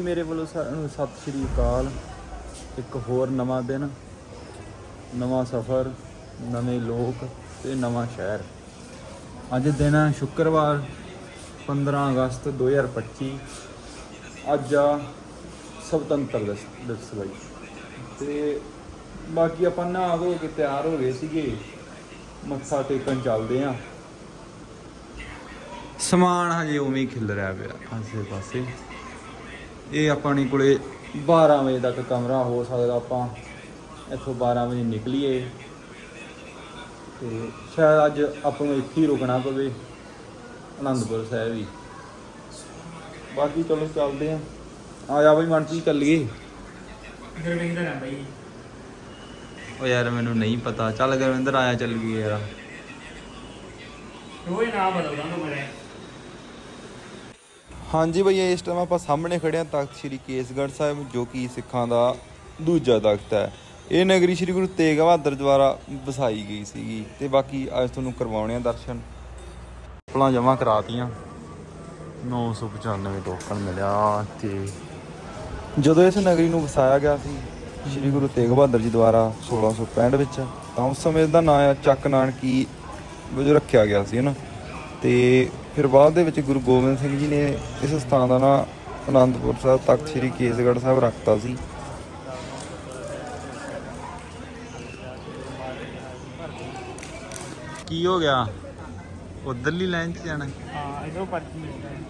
ਮੇਰੇ ਵੱਲੋਂ ਸਾਰਿਆਂ ਨੂੰ ਸਤਿ ਸ਼੍ਰੀ ਅਕਾਲ। ਇੱਕ ਹੋਰ ਨਵਾਂ ਦਿਨ, ਨਵਾਂ ਸਫ਼ਰ, ਨਵੇਂ ਲੋਕ ਤੇ ਨਵਾਂ ਸ਼ਹਿਰ। ਅੱਜ ਦਿਨ ਹੈ ਸ਼ੁੱਕਰਵਾਰ 15 ਅਗਸਤ 2025 ਅੱਜ ਆ ਸਵਤੰਤਰ ਦਿਵਸ ਦਿਵਸ ਬਾਈ ਤੇ ਬਾਕੀ ਆਪਾਂ ਨਹਾ ਧੋ ਕੇ ਤਿਆਰ ਹੋ ਗਏ ਸੀਗੇ। ਮੱਥਾ ਟੇਕਣ ਚੱਲਦੇ ਆਂ। ਸਮਾਨ ਹਜੇ ਉਵੇਂ ਹੀ ਖਿਲ ਰਿਹਾ ਪਿਆ ਆਸੇ ਪਾਸੇ ਇਹ ਆਪਣੀ ਕੋਲੇ 12 ਵਜੇ ਤੱਕ ਕਮਰਾ ਹੋ ਸਕਦਾ ਆਪਾਂ। ਇੱਥੋਂ 12 ਵਜੇ ਨਿਕਲੀਏ। ਤੇ ਸ਼ਾਇਦ ਅੱਜ ਆਪਾਂ ਨੂੰ ਇੱਥੇ ਹੀ ਰੁਕਣਾ ਪਵੇ ਆਨੰਦਪੁਰ ਸਾਹਿਬ ਹੀ ਬਾਕੀ ਚਲੋ ਚੱਲਦੇ ਆਂ। ਆ ਜਾ ਬਈ ਮਨ ਚੱਲੀਏ। ਗੁਰਵਿੰਦਰ ਆ ਬਾਈ ਓ ਯਾਰ ਮੈਨੂੰ ਨਹੀਂ ਪਤਾ। ਚੱਲ ਗੁਰਵਿੰਦਰ ਆਇਆ, ਚੱਲ ਗਈ ਯਾਰ। ਰੋਜ਼ ਨਾਮ ਬਦਲਦਾ ਹੁੰਦਾ ਹਾਂਜੀ ਬਈ, ਇਸ ਟਾਈਮ ਆਪਾਂ ਸਾਹਮਣੇ ਖੜੇ ਹਾਂ ਤਖਤ ਸ੍ਰੀ ਕੇਸਗੜ੍ਹ ਸਾਹਿਬ, ਜੋ ਕਿ ਸਿੱਖਾਂ ਦਾ ਦੂਜਾ ਤਖਤ ਹੈ। ਇਹ ਨਗਰੀ ਸ੍ਰੀ ਗੁਰੂ ਤੇਗ ਬਹਾਦਰ ਦੁਆਰਾ ਵਸਾਈ ਗਈ ਸੀਗੀ ਤੇ ਬਾਕੀ ਅੱਜ ਤੁਹਾਨੂੰ ਕਰਵਾਉਣੇ ਆ ਦਰਸ਼ਨ। ਪਲਾਂ ਜਮਾ ਕਰਾਤੀਆਂ। 995 ਟੋਕਨ ਮਿਲਿਆ ਤੇ ਜਦੋਂ ਇਸ ਨਗਰੀ ਨੂੰ ਵਸਾਇਆ ਗਿਆ ਸੀ, ਸ੍ਰੀ ਗੁਰੂ ਤੇਗ ਬਹਾਦਰ ਜੀ ਦੁਆਰਾ 1665 ਵਿੱਚ, ਤਾਂ ਉਸ ਸਮੇਂ ਦਾ ਨਾਂ ਆ ਚੱਕ ਨਾਨਕੀ ਵਜੋਂ ਰੱਖਿਆ ਗਿਆ ਸੀ ਨਾ? ਤੇ ਫਿਰ ਬਾਅਦ ਦੇ ਵਿੱਚ ਗੁਰੂ ਗੋਬਿੰਦ ਸਿੰਘ ਜੀ ਨੇ ਇਸ ਸਥਾਨ ਦਾ ਨਾਂ ਅਨੰਦਪੁਰ ਸਾਹਿਬ ਤਖਤ ਸ੍ਰੀ ਕੇਸਗੜ੍ਹ ਸਾਹਿਬ ਰੱਖਤਾ ਸੀ। ਕੀ ਹੋ ਗਿਆ? ਉਧਰਲੀ ਲਾਈਨ 'ਚ ਜਾਣਾ। ਹਾਂ ਇਧਰੋਂ ਪਰਚੀ ਮਿਲਦਾ ਹੈ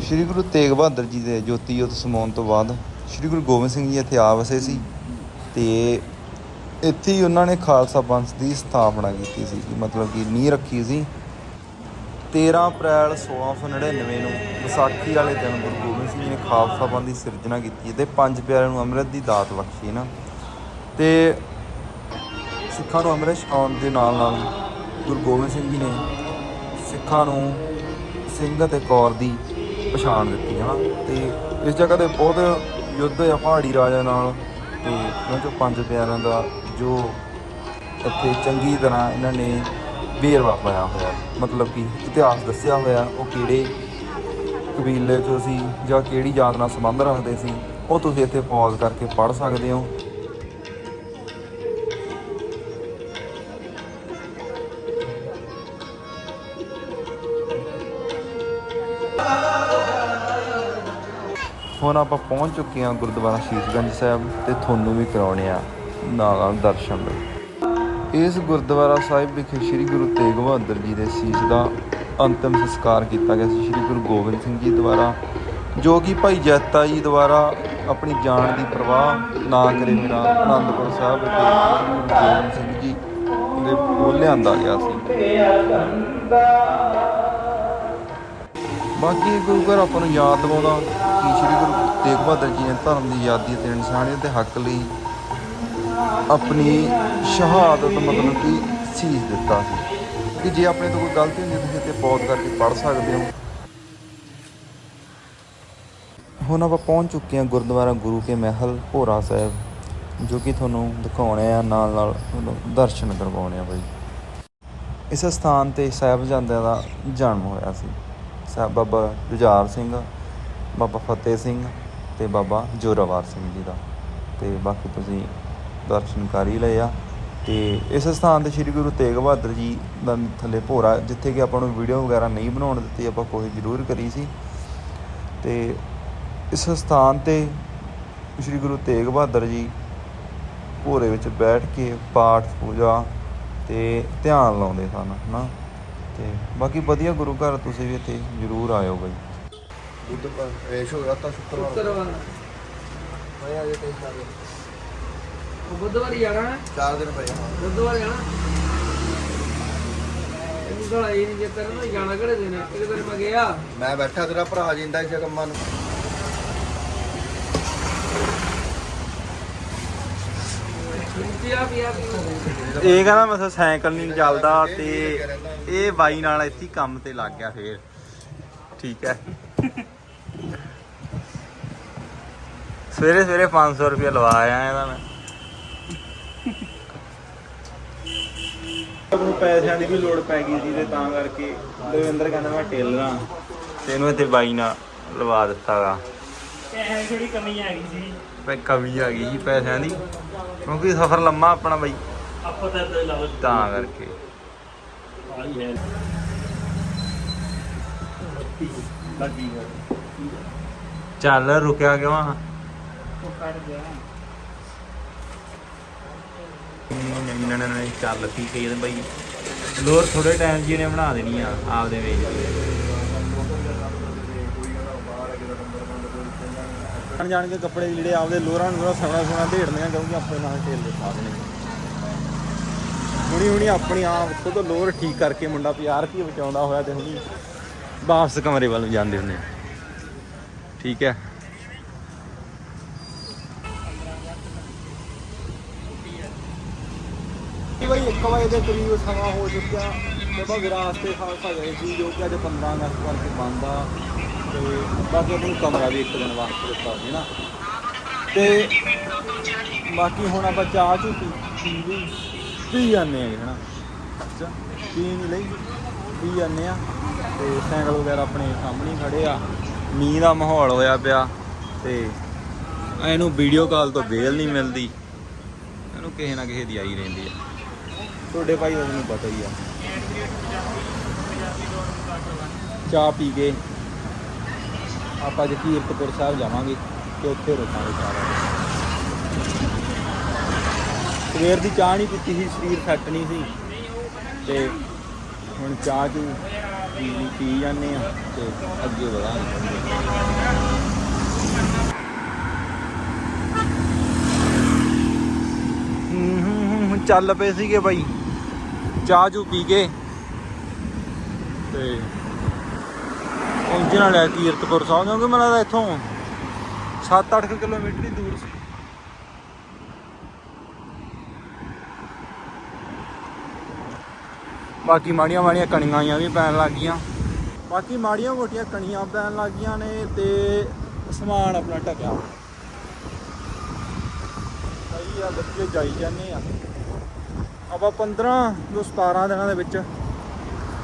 ਸ਼੍ਰੀ ਗੁਰੂ ਤੇਗ ਬਹਾਦਰ ਜੀ ਦੇ ਜੋਤੀ ਜੋਤ ਸਮਾਉਣ ਤੋਂ ਬਾਅਦ ਸ਼੍ਰੀ ਗੁਰੂ ਗੋਬਿੰਦ ਸਿੰਘ ਜੀ ਇੱਥੇ ਆ ਵਸੇ ਸੀ ਤੇ ਇੱਥੇ ਹੀ ਉਹਨਾਂ ਨੇ ਖਾਲਸਾ ਪੰਥ ਦੀ ਸਥਾਪਨਾ ਕੀਤੀ ਸੀ ਮਤਲਬ ਕਿ ਨੀਂਹ ਰੱਖੀ ਸੀ। 13 ਅਪ੍ਰੈਲ 1699 ਨੂੰ ਵਿਸਾਖੀ ਵਾਲੇ ਦਿਨ ਗੁਰੂ ਗੋਬਿੰਦ ਸਿੰਘ ਜੀ ਨੇ ਖਾਲਸਾ ਪੰਥ ਦੀ ਸਿਰਜਣਾ ਕੀਤੀ ਤੇ ਪੰਜ ਪਿਆਰਿਆਂ ਨੂੰ ਅੰਮ੍ਰਿਤ ਦੀ ਦਾਤ ਬਖਸ਼ੀ ਨਾ। ਤੇ ਸਿੱਖਾਂ ਨੂੰ ਅੰਮ੍ਰਿਤ ਛਕਾਉਣ ਦੇ ਨਾਲ ਨਾਲ ਗੁਰੂ ਗੋਬਿੰਦ ਸਿੰਘ ਜੀ ਨੇ ਸਿੱਖਾਂ ਨੂੰ ਸਿੰਘ ਅਤੇ ਕੌਰ ਦੀ ਪਛਾਣ ਦਿੱਤੀ ਹੈ ਨਾ। ਤੇ ਇਸ ਜਗ੍ਹਾ ਤੇ ਬਹੁਤ ਯੁੱਧ ਆ ਪਹਾੜੀ ਰਾਜਾ ਨਾਲ ਤੇ ਉਹਨਾਂ ਚੋਂ ਪੰਜ ਪਿਆਰਿਆਂ ਦਾ ਜੋ ਇੱਥੇ ਚੰਗੀ ਤਰ੍ਹਾਂ ਇਹਨਾਂ ਨੇ ਵੇਰਵਾ ਪਾਇਆ ਹੋਇਆ, ਮਤਲਬ ਕਿ ਇਤਿਹਾਸ ਦੱਸਿਆ ਹੋਇਆ ਉਹ ਕਿਹੜੇ ਕਬੀਲੇ ਚੋਂ ਸੀ ਜਾਂ ਕਿਹੜੀ ਜਾਤ ਨਾਲ ਸੰਬੰਧ ਰੱਖਦੇ ਸੀ, ਉਹ ਤੁਸੀਂ ਇੱਥੇ ਪੌਜ਼ ਕਰਕੇ ਪੜ੍ਹ ਸਕਦੇ ਹੋ। ਹੁਣ ਆਪਾਂ ਪਹੁੰਚ ਚੁੱਕੇ ਹਾਂ ਗੁਰਦੁਆਰਾ ਸ਼ੀਸ਼ਗੰਜ ਸਾਹਿਬ ਤੇ ਤੁਹਾਨੂੰ ਵੀ ਕਰਾਉਣੇ ਆ ਨਾਲ ਨਾਲ ਦਰਸ਼ਨ ਇਸ ਗੁਰਦੁਆਰਾ ਸਾਹਿਬ ਵਿਖੇ ਸ੍ਰੀ ਗੁਰੂ ਤੇਗ ਬਹਾਦਰ ਜੀ ਦੇ ਸੀਸ ਦਾ ਅੰਤਿਮ ਸੰਸਕਾਰ ਕੀਤਾ ਗਿਆ ਸੀ। ਸ੍ਰੀ ਗੁਰੂ ਗੋਬਿੰਦ ਸਿੰਘ ਜੀ ਦੁਆਰਾ, ਜੋ ਕਿ ਭਾਈ ਜੈਤਾ ਜੀ ਦੁਆਰਾ ਆਪਣੀ ਜਾਨ ਦੀ ਪਰਵਾਹ ਨਾ ਕਰੇ ਬਿਨਾਂ ਆਨੰਦਪੁਰ ਸਾਹਿਬ ਵਿਖੇ ਸ੍ਰੀ ਗੁਰੂ ਗੋਬਿੰਦ ਸਿੰਘ ਜੀ ਦੇ ਕੋਲ ਲਿਆਂਦਾ ਗਿਆ ਸੀ। ਬਾਕੀ ਗੁਰੂ ਘਰ ਆਪਾਂ ਨੂੰ ਯਾਦ ਦਿਵਾਉਂਦਾ, ਕਿ ਸ੍ਰੀ ਗੁਰੂ ਤੇਗ ਬਹਾਦਰ ਜੀ ਨੇ ਧਰਮ ਦੀ ਆਜ਼ਾਦੀ ਅਤੇ ਇਨਸਾਨੀਅਤ ਦੇ ਹੱਕ ਲਈ ਆਪਣੀ ਸ਼ਹਾਦਤ ਮਤਲਬ ਕਿ ਸੀਸ ਦਿੱਤਾ ਸੀ। ਕਿ ਜੇ ਆਪਣੇ ਤੋਂ ਕੋਈ ਗਲਤੀ ਹੁੰਦੀ ਹੈ ਤੁਸੀਂ ਇੱਥੇ ਪੌਜ਼ ਕਰਕੇ ਪੜ੍ਹ ਸਕਦੇ ਹੋ। ਹੁਣ ਆਪਾਂ ਪਹੁੰਚ ਚੁੱਕੇ ਹਾਂ ਗੁਰਦੁਆਰਾ ਗੁਰੂ ਕੇ ਮਹਿਲ, ਭੋਰਾ ਸਾਹਿਬ, ਜੋ ਕਿ ਤੁਹਾਨੂੰ ਦਿਖਾਉਣੇ ਆ ਨਾਲ ਨਾਲ ਤੁਹਾਨੂੰ ਦਰਸ਼ਨ ਕਰਵਾਉਣੇ ਆ ਬਾਈ। ਇਸ ਸਥਾਨ ਤੇ ਸਾਹਿਬਜ਼ਾਦਿਆਂ ਦਾ ਜਨਮ ਹੋਇਆ ਸੀ। ਸਾ ਬਾਬਾ ਜੁਝਾਰ ਸਿੰਘ, ਬਾਬਾ ਫਤਿਹ ਸਿੰਘ ਤੇ ਬਾਬਾ ਜੋਰਾਵਰ ਸਿੰਘ ਜੀ ਦਾ। ਤੇ ਬਾਕੀ ਤੁਸੀਂ ਦਰਸ਼ਨ ਕਰ ਹੀ ਲਏ ਆ। ਤੇ ਇਸ ਸਥਾਨ ਤੇ ਸ੍ਰੀ ਗੁਰੂ ਤੇਗ ਬਹਾਦਰ ਜੀ ਦਾ ਥੱਲੇ ਭੋਰਾ, ਜਿੱਥੇ ਕਿ ਆਪਾਂ ਨੂੰ ਵੀਡੀਓ ਵਗੈਰਾ ਨਹੀਂ ਬਣਾਉਣ ਦਿੱਤੀ, ਆਪਾਂ ਕੋਸ਼ਿਸ਼ ਜ਼ਰੂਰ ਕਰੀ ਸੀ। ਤੇ ਇਸ ਸਥਾਨ ਤੇ ਸ੍ਰੀ ਗੁਰੂ ਤੇਗ ਬਹਾਦਰ ਜੀ ਭੋਰੇ ਵਿੱਚ ਬੈਠ ਕੇ ਪਾਠ ਪੂਜਾ ਤੇ ਧਿਆਨ ਲਾਉਂਦੇ ਸਨ, ਹਨਾ? ਤੇ ਬਾਕੀ ਵਧੀਆ ਗੁਰੂ ਘਰ ਤੁਸੀਂ ਵੀ ਇੱਥੇ ਜ਼ਰੂਰ ਆਇਓ ਬਾਈ। ਬੁੱਧਵਾਰ ਇਹ ਸ਼ੁਕਰਵਾਰ ਸ਼ੁੱਕਰਵਾਰ। ਸ਼ੁੱਕਰਵਾਰ। ਹੋਇਆ ਜੇ ਤੇ ਸਾਰੇ ਉਹ ਬੁੱਧਵਾਰ ਹੀ ਜਾਣਾ ਹੈ ਚਾਰ ਦਿਨ ਪਏ ਬੁੱਧਵਾਰ ਜਾਣਾ? ਇਹ ਨਹੀਂ ਜੇ ਤੇਰਾ ਜਾਣਾ ਕਿਹੜੇ ਦਿਨ? ਹੈ? ਇੱਕ ਦਿਨ ਮੈਂ ਗਿਆ। ਮੈਂ ਬੈਠਾ ਤੇਰਾ ਭਰਾ ਜਿੰਦਾ ਇਸੇ ਕੰਮਾਂ ਨੂੰ ਪਿਆ ਪਿਆ ਇਹ ਕਹਿੰਦਾ ਮੈਂ ਸਾਈਕਲ ਨਹੀਂ ਚੱਲਦਾ ਤੇ ਇਹ ਬਾਈ ਨਾਲ ਇੱਥੇ ਕੰਮ ਤੇ ਲੱਗ ਗਿਆ ਫੇਰ। ਠੀਕ ਹੈ। ਸਵੇਰੇ ਸਵੇਰੇ 500 ਰੁਪਏ ਲਵਾ ਆਇਆ ਇਹਦਾ ਮੈਂ। ਨੂੰ ਪੈਸਿਆਂ ਦੀ ਵੀ ਲੋੜ ਪੈ ਗਈ ਸੀ ਤੇ ਤਾਂ ਕਰਕੇ ਦਵਿੰਦਰ ਕਹਿੰਦਾ ਮੈਂ ਟੇਲਰਾਂ। ਤੇ ਇਹਨੂੰ ਇੱਥੇ ਬਾਈ ਨਾਲ ਲਵਾ ਦਿੱਤਾਗਾ ਪੈਸੇ ਥੋੜੀ ਕਮੀ ਆ ਗਈ ਸੀ? ਪੈ ਕਮੀ ਆ ਗਈ ਜੀ ਪੈਸਿਆਂ ਦੀ। ਕਿਉਂਕਿ ਸਫ਼ਰ ਲੰਮਾ ਆਪਣਾ ਬਾਈ। ਆਪਾਂ ਤਾਂ ਇਦਾਂ ਲਾ ਤਾਂ ਕਰਕੇ। ਆਈ ਹੈ। ਲੱਗੀ ਹੈ ਚੱਲ ਰੁਕਿਆ ਕਿਉਂ ਆ? ਨਹੀਂ ਨਹੀਂ ਚੱਲ ਠੀਕ ਹੈ ਇਹਦੇ ਬਾਈ ਲੋਰ ਥੋੜੇ ਟਾਈਮ ਜੀ ਨੇ ਬਣਾ ਦੇਣੀ ਆ ਆਪਦੇ ਵੇਚ ਜਾਣ ਜਾਣ ਕੇ ਕੱਪੜੇ ਜਿਹੜੇ ਆਪਦੇ ਲੋਰਾਂ ਨੂੰ ਥੋੜਾ ਸੋਹਣਾ ਸੋਹਣਾ ਢੇੜਨੇ ਕਿਉਂਕਿ ਆਪਣੇ ਨਾਲ ਢੇਲ ਦੇ ਪਾ ਦੇਣੇ। ਹੁਣੀ ਹੁਣੀ ਆਪਣੀ ਆਪ ਖੁਦ ਲੋਰ ਠੀਕ ਕਰਕੇ ਮੁੰਡਾ 50 ਰੁਪਏ ਬਚਾਉਂਦਾ ਹੋਇਆ ਤੇ ਹੁਣੀ ਵਾਪਸ ਕਮਰੇ ਵੱਲ ਜਾਂਦੇ ਹੁੰਦੇ ਠੀਕ ਹੈ। ਕਿ ਬਈ 1 ਵਜੇ ਦੇ ਕਰੀਬ ਸਮਾਂ ਹੋ ਚੁੱਕਿਆ ਤੇ ਵਿਰਾਸਤੇ ਖਾਲਸਾ ਗਏ ਸੀ ਜੋ ਕਿ ਅੱਜ 15 ਅਗਸਤ ਕਰਕੇ ਬੰਦ ਆ ਤੇ ਬਾਕੀ ਆਪਣੀ ਕਮਰਾ ਵੀ ਇੱਕ ਦਿਨ ਵਾਸਤੇ ਦਿੱਤਾ ਸੀ ਨਾ। ਤੇ ਬਾਕੀ ਹੁਣ ਆਪਾਂ ਚਾਹ ਚੂ ਪੀ ਪੀ ਪੀ ਜਾਂਦੇ ਆ ਹਨਾ। ਅੱਛਾ, ਪੀ ਨਹੀਂ ਲਈ, ਪੀ ਜਾਂਦੇ ਆ ਤੇ ਸਾਈਕਲ ਵਗੈਰਾ ਆਪਣੇ ਸਾਹਮਣੇ ਹੀ ਖੜੇ ਆ। ਮੀਂਹ ਦਾ ਮਾਹੌਲ ਹੋਇਆ ਪਿਆ ਤੇ ਇਹਨੂੰ ਵੀਡੀਓ ਕਾਲ ਤੋਂ ਵੇਲ ਨਹੀਂ ਮਿਲਦੀ। ਇਹਨੂੰ ਕਿਸੇ ਨਾ ਕਿਸੇ ਦੀ ਆਈ ਰਹਿੰਦੀ ਆ। ਤੁਹਾਡੇ ਭਾਈ ਉਹਨੂੰ ਪਤਾ ਹੀ ਆ। ਚਾਹ ਪੀ ਕੇ ਆਪਾਂ ਜੀ ਕੀਰਤਪੁਰ ਸਾਹਿਬ ਜਾਵਾਂਗੇ ਤੇ ਉੱਥੇ ਰੁਕਾਂਗੇ ਚਾਹ ਸਵੇਰ ਦੀ ਚਾਹ ਨਹੀਂ ਪੀਤੀ ਸੀ, ਸਰੀਰ ਸੈੱਟ ਨਹੀਂ ਸੀ। ਤੇ ਹੁਣ ਚਾਹ ਚੂ ਪੀ ਪੀ ਜਾਂਦੇ ਆ ਤੇ ਅੱਗੇ ਵਧਾਂਗੇ। ਹੂੰ ਹੂੰ ਚੱਲ ਪਏ ਸੀਗੇ ਬਾਈ। ਚਾਹ ਚੂ ਪੀ ਕੇ ਤੇ ਪਹੁੰਚਣ ਵਾਲਿਆ ਕੀਰਤਪੁਰ ਸਾਹਿਬ, ਕਿਉਂਕਿ ਮੈਨੂੰ ਲੱਗਦਾ ਇੱਥੋਂ 7-8 ਕਿਲੋਮੀਟਰ ਹੀ ਦੂਰ ਸੀ। ਬਾਕੀ ਮਾੜੀਆਂ ਮਾੜੀਆਂ ਕਣੀਆਂ ਵੀ ਪੈਣ ਲੱਗ ਗਈਆਂ। ਬਾਕੀ ਮਾੜੀਆਂ ਮੋਟੀਆਂ ਕਣੀਆਂ ਪੈਣ ਲੱਗ ਗਈਆਂ ਨੇ ਤੇ ਸਮਾਨ ਆਪਣਾ ਢਕਿਆ ਸਹੀ ਆ, ਬੱਚੇ ਜਾਈ ਜਾਂਦੇ ਆ। ਆਪਾਂ 15 ਤੋਂ 17 ਦਿਨਾਂ ਦੇ ਵਿੱਚ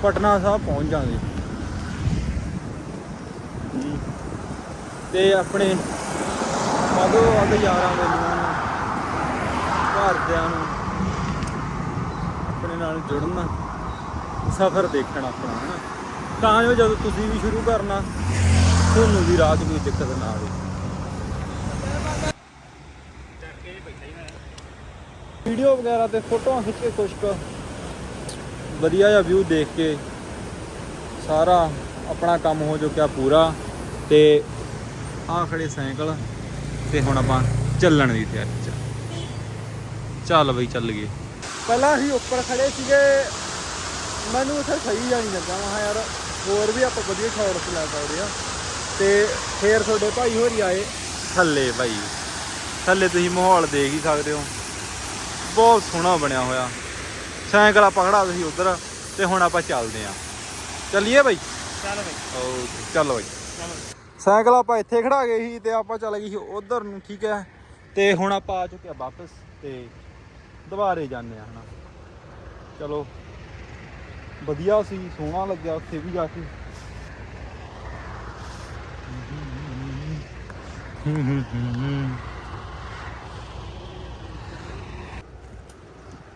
ਪਟਨਾ ਸਾਹਿਬ ਪਹੁੰਚ ਜਾਵਾਂਗੇ। ਤੇ ਆਪਣੇ ਆਦੋ ਆਦੋ ਯਾਰਾਂ ਬੇਲੀਆਂ ਨੂੰ ਘਰਦਿਆਂ ਨੂੰ ਆਪਣੇ ਨਾਲ ਜੁੜਨ, ਸਫ਼ਰ ਦੇਖਣ ਆਪਣਾ, ਹਨਾ? ਤਾਂ ਜੋ ਜਦੋਂ ਤੁਸੀਂ ਵੀ ਸ਼ੁਰੂ ਕਰਨਾ, ਤੁਹਾਨੂੰ ਵੀ ਰਾਤ ਕੋਈ ਦਿੱਕਤ ਨਾ ਆਵੇ। ਵੀਡੀਓ ਵਗੈਰਾ ਤੇ ਫੋਟੋਆਂ ਖਿੱਚ ਕੇ ਕੁਛ ਵਧੀਆ ਜਿਹਾ ਵਿਊ ਦੇਖ ਕੇ ਸਾਰਾ ਆਪਣਾ ਕੰਮ ਹੋ ਚੁੱਕਿਆ ਪੂਰਾ ਤੇ ਆਹ ਖੜੇ ਸਾਈਕਲ ਤੇ ਹੁਣ ਆਪਾਂ ਚੱਲਣ ਦੀ ਤਿਆਰੀ ਚ। ਚੱਲ ਬਈ ਚੱਲ ਗਏ। ਪਹਿਲਾਂ ਅਸੀਂ ਉੱਪਰ ਖੜੇ ਸੀਗੇ। ਮੈਨੂੰ ਉੱਥੇ ਸਹੀ ਜਾ ਨਹੀਂ ਲੱਗਾ। ਮੈਂ ਯਾਰ ਹੋਰ ਵੀ ਆਪਾਂ ਵਧੀਆ ਸ਼ਾਟਸ ਲੈ ਸਕਦੇ ਆ ਤੇ ਫੇਰ ਤੁਹਾਡੇ ਭਾਈ ਹੋਰੀ ਆਏ। ਥੱਲੇ ਭਾਈ ਥੱਲੇ ਤੁਸੀਂ ਮਾਹੌਲ ਦੇਖ ਹੀ ਸਕਦੇ ਹੋ। ਬਹੁਤ ਸੋਹਣਾ ਬਣਿਆ ਹੋਇਆ। ਸਾਈਕਲ ਆਪਾਂ ਖੜਾ ਸੀ ਉਧਰ ਤੇ ਹੁਣ ਆਪਾਂ ਚੱਲਦੇ ਆਂ ਚੱਲੀਏ ਬਾਈ? ਚੱਲ ਬਈ। ਓਕੇ ਚੱਲ ਬਾਈ। ਚੱਲ ਸਾਈਕਲ ਆਪਾਂ ਇੱਥੇ ਖੜਾ ਗਏ ਸੀ ਤੇ ਆਪਾਂ ਚੱਲ ਗਏ ਸੀ ਉਧਰ ਨੂੰ ਠੀਕ ਹੈ? ਤੇ ਹੁਣ ਆਪਾਂ ਆ ਚੁੱਕੇ ਆ ਵਾਪਸ ਤੇ ਦੁਬਾਰੇ ਜਾਂਦੇ ਆ ਹਨਾ? ਚਲੋ ਵਧੀਆ ਸੀ ਸੋਹਣਾ ਲੱਗਿਆ ਉੱਥੇ ਵੀ ਜਾ ਕੇ।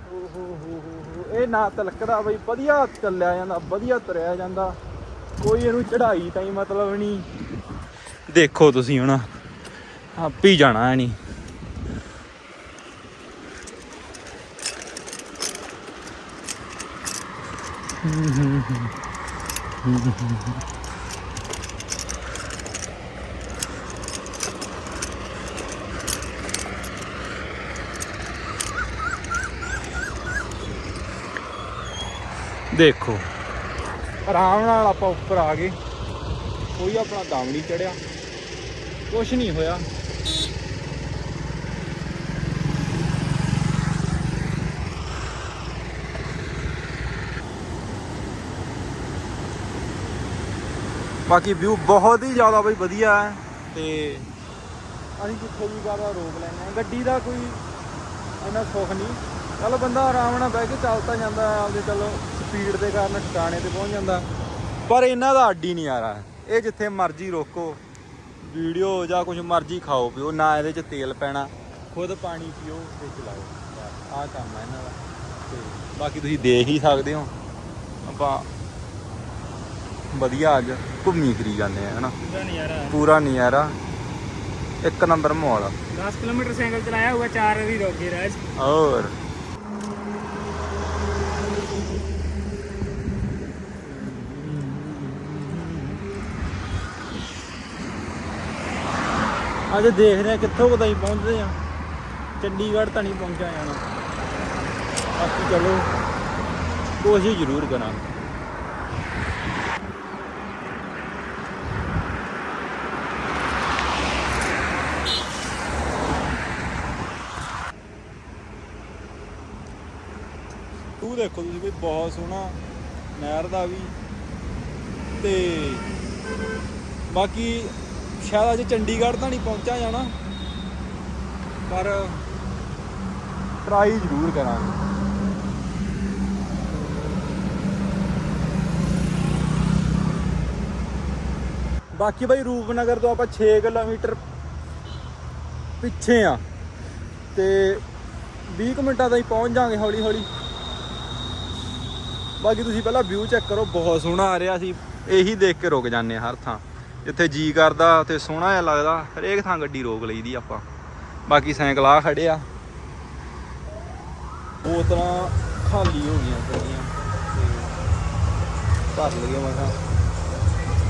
ਓਹ ਹੋ ਹੋ ਹੋ ਹੋ। ਇਹ ਨਾ ਤਲਕਦਾ ਬਈ ਵਧੀਆ ਚੱਲਿਆ ਜਾਂਦਾ ਵਧੀਆ ਤੁਰਿਆ ਜਾਂਦਾ। ਕੋਈ ਇਹਨੂੰ ਚੜਾਈ ਤਾਂ ਹੀ ਮਤਲਬ ਨਹੀਂ। ਦੇਖੋ ਤੁਸੀਂ ਹੁਣ। ਆਪ ਹੀ ਜਾਣਾ ਹੈ ਨਹੀਂ। ਦੇਖੋ। ਆਰਾਮ ਨਾਲ ਆਪਾਂ ਉੱਪਰ ਆ ਗਏ। ਕੋਈ ਆਪਣਾ ਦਮ ਨਹੀਂ ਚੜਿਆ। ਕੁਛ ਨਹੀਂ ਹੋਇਆ। ਬਾਕੀ ਵਿਊ ਬਹੁਤ ਹੀ ਜ਼ਿਆਦਾ ਬਈ ਵਧੀਆ ਹੈ। ਤੇ ਅਸੀਂ ਕਿੱਥੇ ਵੀ ਜ਼ਿਆਦਾ ਰੋਕ ਲੈਂਦੇ ਹਾਂ। ਗੱਡੀ ਦਾ ਕੋਈ ਇੰਨਾ ਸੁੱਖ ਨਹੀਂ। ਚਲੋ ਬੰਦਾ ਆਰਾਮ ਨਾਲ ਬਹਿ ਕੇ ਚੱਲਦਾ ਜਾਂਦਾ ਆਪਦੇ ਚਲੋ। ਸਪੀਡ ਦੇ ਕਾਰਨ ਟਿਕਾਣੇ ਤੇ ਪਹੁੰਚ ਜਾਂਦਾ। ਪਰ ਇਹਨਾਂ ਦਾ ਅੱਡੀ ਨਹੀਂ ਆ ਰਹਾ ਇਹ ਜਿੱਥੇ ਮਰਜ਼ੀ ਰੋਕੋ ਵੀਡੀਓ ਜਾਂ ਕੁਝ ਮਰਜ਼ੀ ਖਾਓ ਪੀਓ ਨਾ ਇਹਦੇ 'ਚ ਤੇਲ ਪੈਣਾ। ਖੁਦ ਪਾਣੀ ਪੀਓ ਤੇ ਚਲਾਓ। ਆਹ ਕੰਮ ਹੈ ਇਹਨਾਂ ਦਾ। ਤੇ ਬਾਕੀ ਤੁਸੀਂ ਦੇਖ ਹੀ ਸਕਦੇ ਹੋ। ਆਪਾਂ ਵਧੀਆ ਅੱਜ ਘੁੰਮੀ ਫਿਰੀ ਜਾਂਦੇ ਆ ਹਨਾ? ਪੂਰਾ ਨਜ਼ਾਰਾ ਪੂਰਾ ਨਜ਼ਾਰਾ। ਇੱਕ ਨੰਬਰ ਮਾਹੌਲ 10 ਕਿਲੋਮੀਟਰ ਸਾਈਕਲ ਚਲਾਇਆ ਹੋਊਗਾ ਚਾਰ ਵਾਰੀ ਰੋਕੇ ਰਾਜ। ਔਰ ਅੱਜ ਦੇਖਦੇ ਆ ਕਿੱਥੋਂ ਕੁ ਤਾਈਂ ਪਹੁੰਚਦੇ ਆ ਚੰਡੀਗੜ੍ਹ ਤਾਂ ਨਹੀਂ ਪਹੁੰਚਿਆ ਜਾਣਾ। ਬਾਕੀ ਚਲੋ, ਕੋਸ਼ਿਸ਼ ਜ਼ਰੂਰ ਕਰਾਂਗੇ। ਤੂੰ ਦੇਖੋ ਤੁਸੀਂ ਵੀ ਬਹੁਤ ਸੋਹਣਾ ਨਹਿਰ ਦਾ ਵੀ ਤੇ ਬਾਕੀ ਸ਼ਾਇਦ ਅੱਜ ਚੰਡੀਗੜ੍ਹ ਤਾਂ ਨਹੀਂ ਪਹੁੰਚਾ ਜਾਣਾ, ਪਰ ਟਰਾਈ ਜ਼ਰੂਰ ਕਰਾਂਗੇ। ਬਾਕੀ ਬਾਈ ਰੂਪਨਗਰ ਤੋਂ ਆਪਾਂ 6 ਕਿਲੋਮੀਟਰ ਪਿੱਛੇ ਆ, ਤੇ 20 ਕੁ ਮਿੰਟਾਂ ਤਾਈਂ ਪਹੁੰਚ ਜਾਾਂਗੇ ਹੌਲੀ ਹੌਲੀ। ਬਾਕੀ ਤੁਸੀਂ ਪਹਿਲਾਂ ਵਿਊ ਚੈੱਕ ਕਰੋ, ਬਹੁਤ ਸੋਹਣਾ ਆ ਰਿਹਾ ਸੀ, ਇਹੀ ਦੇਖ ਕੇ ਰੁਕ ਜਾਂਦੇ ਆ ਹਰ ਥਾਂ। ਜਿੱਥੇ ਜੀ ਕਰਦਾ ਉੱਥੇ ਸੋਹਣਾ ਜਿਹਾ ਲੱਗਦਾ, ਹਰੇਕ ਥਾਂ ਗੱਡੀ ਰੋਕ ਲਈਦੀ ਆਪਾਂ। ਬਾਕੀ ਸਾਈਕਲ ਆ ਖੜੇ ਆ। ਬੋਤਲਾਂ ਖਾਲੀ ਹੋ ਗਈਆਂ ਸਾਰੀਆਂ ਭਰ ਲਈਆਂ ਮੈਂ ਕਿਹਾ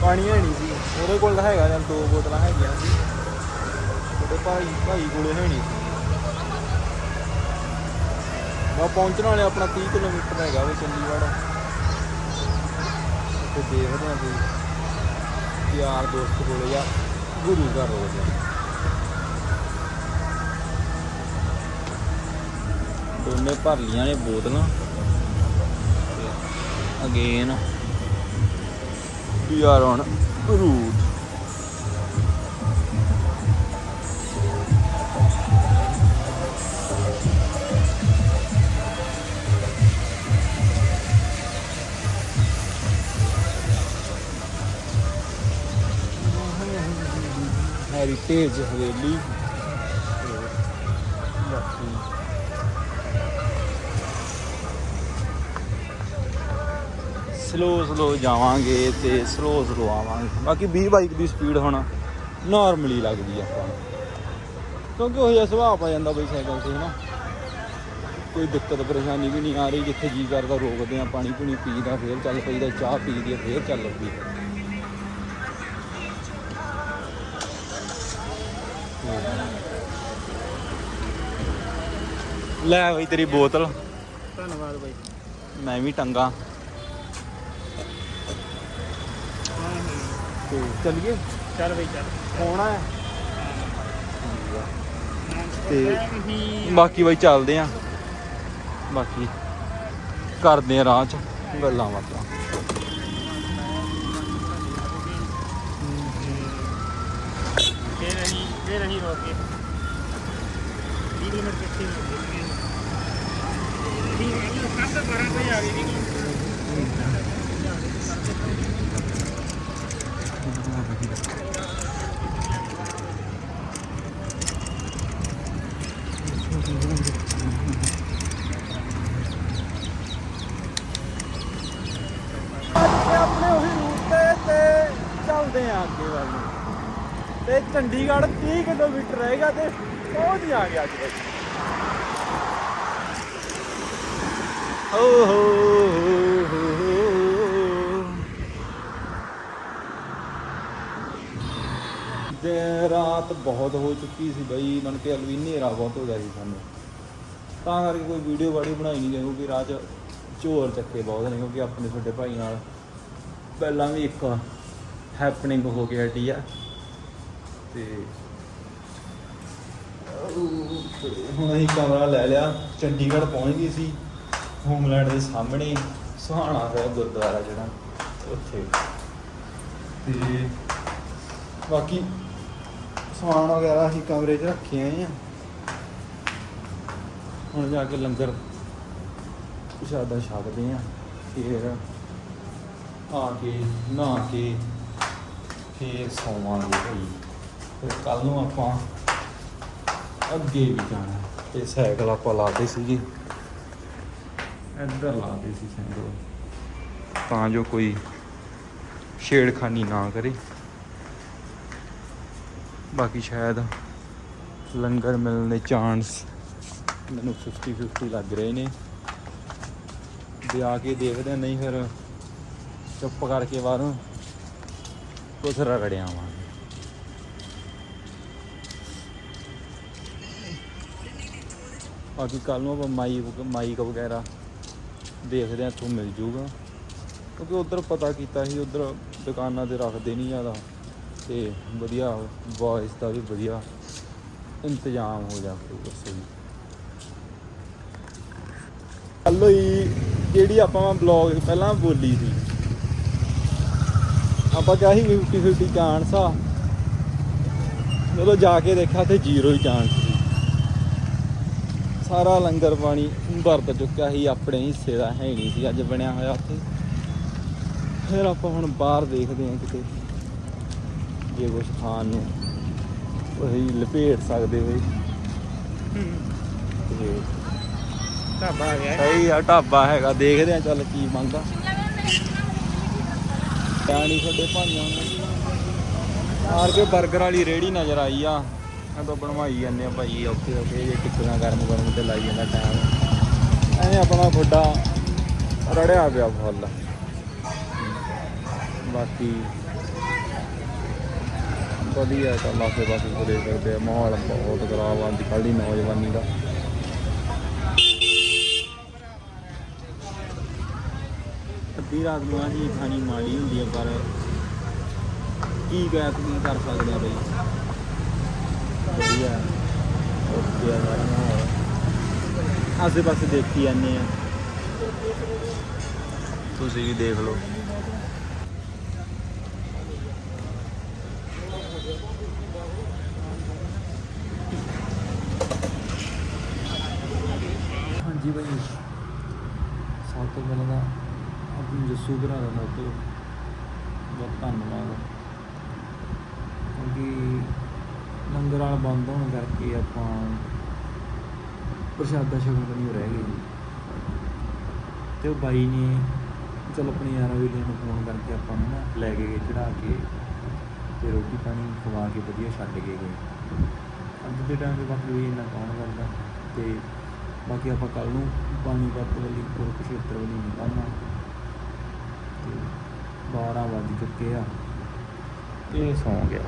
ਪਾਣੀ ਹੈ ਨਹੀਂ ਸੀ। ਉਹਦੇ ਕੋਲ ਤਾਂ ਹੈਗਾ ਜਾਂ ਦੋ ਬੋਤਲਾਂ ਹੈਗੀਆਂ ਸੀ। ਉਹਦੇ ਭਾਈ ਭਾਈ ਕੋਲੇ ਹੈ ਨਹੀਂ ਸੀ। ਮੈਂ ਪਹੁੰਚਣ ਵਾਲੇ ਆਪਣਾ 30 ਕਿਲੋਮੀਟਰ ਹੈਗਾ ਵੇ ਚੰਡੀਗੜ੍ਹ। ਤੇ ਦੇਖਦੇ ਹਾਂ ਕੋਈ ਯਾਰ ਦੋਸਤ ਕੋਲੇ ਜਾਂ ਗੁਰੂ ਘਰ ਹੋ ਗਿਆ ਦੋਨੇ ਭਰ ਲੀਆਂ ਨੇ। ਬੋਤਲਾਂ again we are route heritage haveli. ਬਾਕੀ ਸਲੋ ਸਲੋ ਜਾਵਾਂਗੇ ਤੇ ਸਲੋ ਸਲੋ ਆਵਾਂਗੇ। ਬਾਕੀ 20 ਬਾਈਕ ਦੀ ਸਪੀਡ ਹੁਣ ਨਾਰਮਲੀ ਲੱਗਦੀ ਆ ਆਪਾਂ ਕਿਉਂਕਿ ਉਹ ਜਿਹਾ ਸੁਭਾਅ ਪਾ ਜਾਂਦਾ ਬਈ ਸਾਈਕਲ ਤੇ, ਹਨਾ। ਕੋਈ ਦਿੱਕਤ, ਪਰੇਸ਼ਾਨੀ ਵੀ ਨਹੀਂ ਆ ਰਹੀ, ਜਿੱਥੇ ਜੀ ਕਰਦਾ ਰੋਕਦੇ ਆ ਪਾਣੀ ਪੂਣੀ ਪੀਦਾ, ਫੇਰ ਚੱਲ ਪਈਦਾ, ਚਾਹ ਪੀਦੀ ਆ, ਫੇਰ ਚੱਲ ਪਈ ਲੈ ਬਈ ਤੇਰੀ ਬੋਤਲ। ਧੰਨਵਾਦ ਬਾਈ। ਮੈਂ ਵੀ ਟੰਗਾ। ਤੇ ਚੱਲੀਏ? ਚੱਲ ਬਾਈ ਚੱਲ। ਹੋਣਾ ਹੈ। ਤੇ ਤੇ ਬਾਕੀ ਬਾਈ ਚੱਲਦੇ ਆ। ਬਾਕੀ ਕਰਦੇ ਆ ਰਾਹ ਚ ਗੱਲਾਂ ਬਾਤਾਂ। ਫੇਰ ਅਸੀਂ ਫੇਰ ਅਸੀਂ ਰੋਕੇ 20 ਕਿਲੋਮੀਟਰ ਪਿੱਛੇ ਹੋ ਗਏ ਠੀਕ ਹੈ ਕੱਲ 12 ਵਜੇ ਆ ਗਏ 20 ਕਿਲੋਮੀਟਰ ਅੱਜ ਆਪਣੇ ਉਹੀ ਰੂਟ ਤੇ ਤੇ ਚੱਲਦੇ ਆ ਅੱਗੇ ਵੱਲ ਨੂੰ ਤੇ ਚੰਡੀਗੜ੍ਹ 30 ਕਿਲੋਮੀਟਰ ਰਹੇਗਾ ਤੇ ਪਹੁੰਚ ਜਾਾਂਗੇ ਅੱਜ। ਬਈ ਹੋ ਹੋ ਦੇ ਰਾਤ ਬਹੁਤ ਹੋ ਚੁੱਕੀ ਸੀ ਬਈ, ਮਨ ਕੇ ਅਲਵੀ ਹਨੇਰਾ ਬਹੁਤ ਹੋ ਗਿਆ ਸੀ ਸਾਨੂੰ। ਤਾਂ ਕਰਕੇ ਕੋਈ ਵੀਡੀਓ ਵਾੜੀ ਬਣਾਈ ਨਹੀਂ ਗਈ, ਕਿਉਂਕਿ ਰਾਹ 'ਚ ਝੋਰ ਚੱਕੇ ਬਹੁਤ ਨੇ, ਕਿਉਂਕਿ ਆਪਣੇ ਛੋਟੇ ਭਾਈ ਨਾਲ ਪਹਿਲਾਂ ਵੀ ਇੱਕ ਹੈਪਨਿੰਗ ਹੋ ਕੇ ਹਟੀ ਆ। ਤੇ ਹੁਣ ਅਸੀਂ ਕਮਰਾ ਲੈ ਲਿਆ, ਚੰਡੀਗੜ੍ਹ ਪਹੁੰਚ ਗਈ ਸੀ। ਹੋਮਲੈਂਡ ਦੇ ਸਾਹਮਣੇ ਸੁਹਾਣਾ ਸਾਹਿਬ ਗੁਰਦੁਆਰਾ ਜਿਹੜਾ ਉੱਥੇ। ਤੇ ਬਾਕੀ ਸਮਾਨ ਵਗੈਰਾ ਅਸੀਂ ਕਮਰੇ 'ਚ ਰੱਖੇ ਆਏ ਆ ਹੁਣ ਜਾ ਕੇ ਲੰਗਰ ਪ੍ਰਸ਼ਾਦਾ ਛਕਦੇ ਆ ਫਿਰ ਆ ਕੇ, ਨਹਾ ਕੇ, ਫਿਰ ਸੌਵਾਂਗੇ ਭਾਈ। ਫਿਰ ਕੱਲ ਨੂੰ ਆਪਾਂ ਅੱਗੇ ਵੀ ਜਾਣਾ। ਤੇ ਸਾਈਕਲ ਆਪਾਂ ਲਾਦੇ ਸੀਗੇ। ਇੱਧਰ ਲਾਦੇ ਸੀ ਸਾਈਕਲ ਤਾਂ ਜੋ ਕੋਈ ਛੇੜਖਾਨੀ ਨਾ ਕਰੇ। ਬਾਕੀ ਸ਼ਾਇਦ ਲੰਗਰ ਮਿਲਣ ਦੇ ਚਾਂਸ ਮੈਨੂੰ 50 50 ਲੱਗ ਰਹੇ ਨੇ। ਵੀ ਆ ਕੇ ਦੇਖਦੇ ਨਹੀਂ ਫਿਰ ਚੁੱਪ ਕਰਕੇ ਬਾਹਰੋਂ ਕੁਛ ਰਗੜਿਆ ਆਵਾਂਗੇ। ਬਾਕੀ ਕੱਲ ਨੂੰ ਆਪਾਂ ਮਾਈਕ ਮਾਈਕ ਵਗੈਰਾ ਦੇਖਦੇ ਹਾਂ ਇੱਥੋਂ ਮਿਲ ਜੂਗਾ। ਕਿਉਂਕਿ ਉਧਰ ਪਤਾ ਕੀਤਾ ਸੀ, ਉਧਰ ਦੁਕਾਨਾਂ ਤੇ ਰੱਖਦੇ ਨਹੀਂ ਜ਼ਿਆਦਾ। ਤੇ ਵਧੀਆ ਵੌਇਸ ਦਾ ਵੀ ਵਧੀਆ ਇੰਤਜ਼ਾਮ ਹੋ ਜਾ ਕਰੂਗਾ ਸਹੀ ਹਲੋ ਹੀ ਜਿਹੜੀ ਆਪਾਂ ਬਲੌਗ ਪਹਿਲਾਂ ਬੋਲੀ ਸੀ। ਆਪਾਂ ਕਿਹਾ ਸੀ 50 50 ਚਾਂਸ ਆ। ਜਦੋਂ ਜਾ ਕੇ ਦੇਖਿਆ ਤੇ ਜ਼ੀਰੋ ਹੀ ਚਾਂਸ ਸਾਰਾ ਲੰਗਰ ਪਾਣੀ ਵਰਤ ਚੁੱਕਿਆ ਸੀ ਆਪਣੇ ਹਿੱਸੇ ਦਾ ਹੈ ਨਹੀਂ ਸੀ ਅੱਜ ਬਣਿਆ ਹੋਇਆ ਉੱਥੇ। ਫਿਰ ਆਪਾਂ ਹੁਣ ਬਾਹਰ ਦੇਖਦੇ ਹਾਂ ਕਿਤੇ ਜੇ ਕੁਛ ਖਾਣ ਨੂੰ ਉਹੀ ਲਪੇਟ ਸਕਦੇ ਹੋਏ। ਤੇ ਢਾਬਾ ਆ ਗਿਆ। ਸਹੀ ਆ ਢਾਬਾ ਹੈਗਾ ਦੇਖਦੇ ਆ ਚੱਲ ਕੀ ਮੰਗਦਾ ਨਹੀਂ ਸਾਡੇ ਭਾਈਆਂ ਨੂੰ। ਮਾਰ ਕੇ 버ਗਰ ਵਾਲੀ ਰੇੜੀ ਨਜ਼ਰ ਆਈ ਆ। ਮੈਂ ਤਾਂ ਬਣਵਾਈ ਜਾਂਦੇ ਆ ਭਾਈ, ਔਖੇ ਔਖੇ ਜੇ ਟਿੱਕੀਆਂ ਗਰਮ ਗਰਮ ਤੇ ਲਾਈ ਜਾਂਦਾ ਟਾਈਮ ਐਵੇਂ ਆਪਣਾ ਤੁਹਾਡਾ ਰੜਿਆ ਪਿਆ ਫੁੱਲ। ਬਾਕੀ ਵਧੀਆ ਤਾਂ ਲਾਸੇ ਬਾਕੀ ਕੋ ਦੇ ਸਕਦੇ ਆ, ਮਾਹੌਲ ਬਹੁਤ ਖਰਾਬ ਆ, ਅੱਜ ਕੱਲ੍ਹ ਦੀ ਨੌਜਵਾਨੀ ਦਾ। ਅੱਧੀ ਰਾਤ ਨੂੰ ਜੀ ਖਾਣੀ ਮਾੜੀ ਹੁੰਦੀ ਆ, ਪਰ ਕੀ ਕਹਿ ਕੀ ਕਰ ਸਕਦੇ ਆ ਬਈ। ਵਧੀਆ। ਓਕੇ ਆ ਮਾਹੌਲ। ਆਸੇ ਪਾਸੇ ਦੇਖੀ ਜਾਂਦੇ ਆ। ਤੁਸੀਂ ਵੀ ਦੇਖ ਲਓ। ਹਾਂਜੀ ਭਾਈ। ਸਭ ਤੋਂ ਪਹਿਲਾਂ ਤਾਂ ਆਪਣੇ ਜੱਸੂ ਭਰਾ ਦਾ ਬਹੁਤ ਬਹੁਤ ਧੰਨਵਾਦ। ਕਿਉਂਕਿ ਲੰਗਰ ਵਾਲਾ ਬੰਦ ਹੋਣ ਕਰਕੇ ਆਪਾਂ ਪ੍ਰਸ਼ਾਦਾ ਛਕਣ ਤੋਂ ਨਹੀਂ ਰਹਿ ਗਏ ਜੀ। ਤੇ ਉਹ ਬਾਈ ਨੇ ਚਲ ਆਪਣੇ ਯਾਰਾਂ ਵੇਲੀਆਂ ਨੂੰ ਫੋਨ ਕਰਕੇ ਆਪਾਂ ਨੂੰ ਨਾ ਲੈ ਕੇ ਗਏ ਚੜਾ ਕੇ ਤੇ ਰੋਟੀ ਪਾਣੀ ਖਵਾ ਕੇ ਵਧੀਆ ਛੱਡ ਕੇ ਗਏ। ਅੱਜ ਦੇ ਟਾਈਮ 'ਤੇ ਬਾਕੀ ਵੀ ਇੰਨਾ ਕੌਣ ਕਰਦਾ? ਤੇ ਬਾਕੀ ਆਪਾਂ ਕੱਲ ਨੂੰ ਪਾਣੀ ਵੱਤ ਵਾਲੀ ਕੋਲ ਖੇਤਰ ਵਾਲੀ ਨਿਕਲਣਾ। ਤੇ 12 ਵੱਜ ਚੁੱਕੇ ਆ ਇਹ ਸੌਂ ਗਿਆ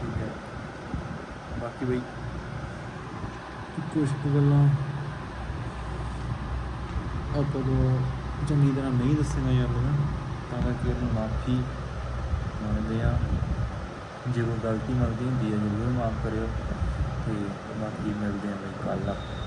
ਠੀਕ ਹੈ ਬਾਕੀ ਬਈ ਕੁਝ ਕੁ ਗੱਲਾਂ ਆਪਾਂ ਤੋਂ ਚੰਗੀ ਤਰ੍ਹਾਂ ਨਹੀਂ ਦੱਸੀਆਂ ਜਾਂਦੀਆਂ, ਤਾਂ ਕਰਕੇ ਇਹਨੂੰ ਮਾਫੀ ਮੰਗਦੇ ਆ ਜੇ ਕੋਈ ਗਲਤੀ ਮਿਲਦੀ ਹੁੰਦੀ ਹੈ, ਜ਼ਰੂਰ ਮਾਫ ਕਰਿਓ। ਤੇ ਬਾਕੀ ਮਿਲਦੇ ਆ ਬਈ ਕੱਲ੍ਹ।